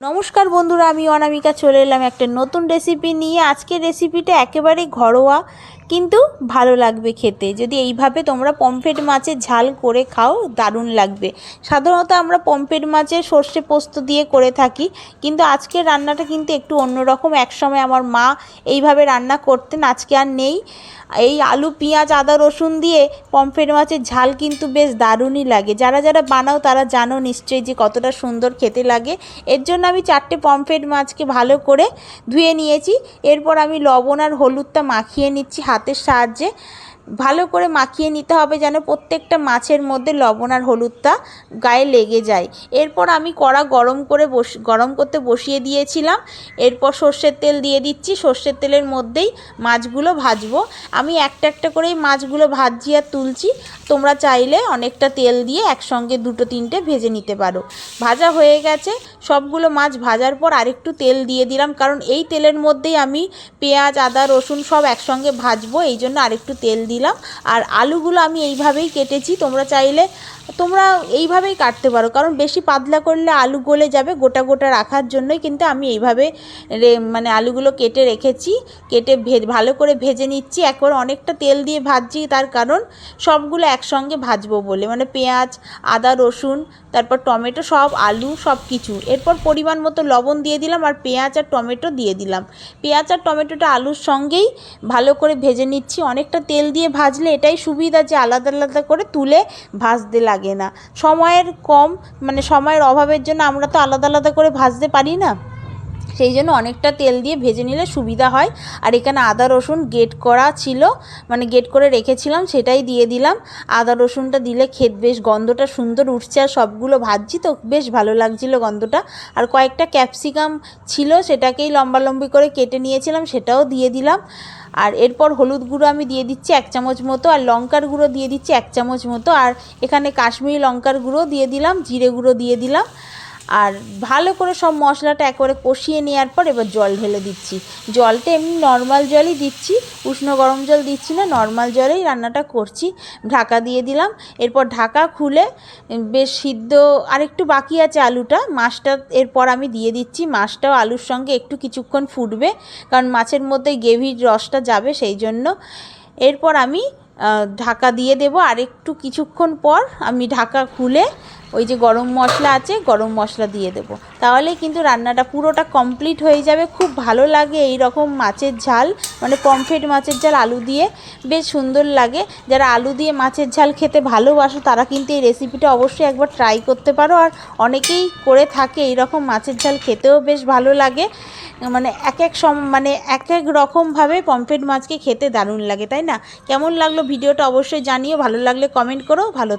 নমস্কার বন্ধুরা, আমি অনামিকা চলে এলাম একটা নতুন রেসিপি নিয়ে। আজকের রেসিপিটা একেবারে ঘরোয়া, কিন্তু ভালো লাগবে খেতে। যদি এইভাবে তোমরা পমফ্রেট মাছের ঝাল করে খাও, দারুণ লাগবে। সাধারণত আমরা পমফ্রেট মাছের সর্ষে পোস্ত দিয়ে করে থাকি, কিন্তু আজকের রান্নাটা কিন্তু একটু অন্যরকম। একসময় আমার মা এইভাবে রান্না করতেন, আজকে আর নেই। এই আলু, পেঁয়াজ, আদা, রসুন দিয়ে পমফ্রেট মাছের ঝাল কিন্তু বেশ দারুণই লাগে। যারা যারা বানাও, তারা জানো নিশ্চয়ই যে কতটা সুন্দর খেতে লাগে। এর জন্য আমি চারটে পমফ্রেট মাছকে ভালো করে ধুয়ে নিয়েছি। এরপর আমি লবণ আর হলুদটা মাখিয়ে নিচ্ছি হাতের সাহায্যে। ভালো করে মাখিয়ে নিতে হবে যেন প্রত্যেকটা মাছের মধ্যে লবণ আর হলুদটা গায়ে লেগে যায়। এরপর আমি কড়া গরম করে বস, গরম করতে বসিয়ে দিয়েছিলাম। এরপর সর্ষের তেল দিয়ে দিচ্ছি। সর্ষের তেলের মধ্যেই মাছগুলো ভাজবো। আমি একটা একটা করেই মাছগুলো ভাজছি আর তুলছি। তোমরা চাইলে অনেকটা তেল দিয়ে একসঙ্গে দুটো তিনটে ভেজে নিতে পারো। ভাজা হয়ে গেছে। সবগুলো মাছ ভাজার পর আরেকটু তেল দিয়ে দিলাম। কারণ এই তেলের মধ্যেই আমি পেঁয়াজ, আদা, রসুন সব একসঙ্গে ভাজবো। এই জন্য আরেকটু তেল দিলাম। আর আলুগুলো আমি এইভাবেই কেটেছি। তোমরা চাইলে, তোমরা এইভাবেই কাটতে পারো। কারণ বেশি পাতলা করলে আলু গলে যাবে, গোটা গোটা রাখার জন্যই কিন্তু আমি এইভাবে মানে আলুগুলো কেটে রেখেছি। কেটে ভে ভালো করে ভেজে নিচ্ছি। একবার অনেকটা তেল দিয়ে ভাজছি, তার কারণ সবগুলো একসঙ্গে ভাজবো বলে। মানে পেঁয়াজ, আদা, রসুন, তারপর টমেটো, সব আলু, সব কিছু। এরপর পরিমাণ মতো লবণ দিয়ে দিলাম আর পেঁয়াজ আর টমেটো দিয়ে দিলাম। পেঁয়াজ আর টমেটোটা আলুর সঙ্গেই ভালো করে ভেজে নিচ্ছি। অনেকটা তেল দিয়ে ভাজলে এটাই সুবিধা যে আলাদা আলাদা করে তুলে ভাজতে লাগে না। সময়ের কম মানে সময়ের অভাবের জন্য আমরা তো আলাদা আলাদা করে ভাজতে পারি না। সেই জন্য অনেকটা তেল দিয়ে ভেজে নিলে সুবিধা হয়। আর এখানে আদা, রসুন গেট করা ছিল। মানে গেট করে রেখেছিলাম, সেটাই দিয়ে দিলাম। আদা, রসুনটা দিলে খেত বেশ গন্ধটা সুন্দর উঠছে আর সবগুলো ভাজছি তো বেশ ভালো লাগছিল গন্ধটা। আর কয়েকটা ক্যাপসিকাম ছিল, সেটাকেই লম্বা লম্বি করে কেটে নিয়েছিলাম, সেটাও দিয়ে দিলাম। আর এরপর হলুদ গুঁড়ো আমি দিয়ে দিচ্ছি এক চামচ মতো, আর লঙ্কার গুঁড়ো দিয়ে দিচ্ছি এক চামচ মতো। আর এখানে কাশ্মীরি লঙ্কার গুঁড়ো দিয়ে দিলাম, জিরে গুঁড়ো দিয়ে দিলাম। আর ভালো করে সব মশলাটা একবারে কষিয়ে নেওয়ার পর এবার জল ঢেলে দিচ্ছি। জলটা এমনি নর্মাল জলই দিচ্ছি, উষ্ণ গরম জল দিচ্ছি না নর্মাল জলেই রান্নাটা করছি। ঢাকা দিয়ে দিলাম, এরপর ঢাকা খুলে বেশ সিদ্ধ আর একটু বাকি আছে আলুটা, মাছটা এরপর আমি দিয়ে দিচ্ছি। মাছটাও আলুর সঙ্গে একটু কিছুক্ষণ ফুটবে, কারণ মাছের মধ্যে গ্রেভির রসটা যাবে সেই জন্য। এরপর আমি ঢাকা দিয়ে দেবো। আর একটু কিছুক্ষণ পর আমি ঢাকা খুলে ওই যে গরম মশলা আছে, গরম মশলা দিয়ে দেবো। তাহলে কিন্তু রান্নাটা পুরোটা কমপ্লিট হয়ে যাবে। খুব ভালো লাগে এই রকম মাছের ঝাল মানে পমফ্রেট মাছের ঝাল, আলু দিয়ে। বেশ সুন্দর লাগে। যারা আলু দিয়ে মাছের ঝাল খেতে ভালোবাসো, তারা কিন্তু এই রেসিপিটা অবশ্যই একবার ট্রাই করতে পারো। আর অনেকেই করে থাকে এই রকম মাছের ঝাল, খেতেও বেশ ভালো লাগে। মানে এক এক সম মানে এক এক রকমভাবে পমফ্রেট মাছকে খেতে দারুণ লাগে, তাই না? কেমন লাগল ভিডিওটা অবশ্যই জানিও, ভালো লাগলে কমেন্ট করো, ভালো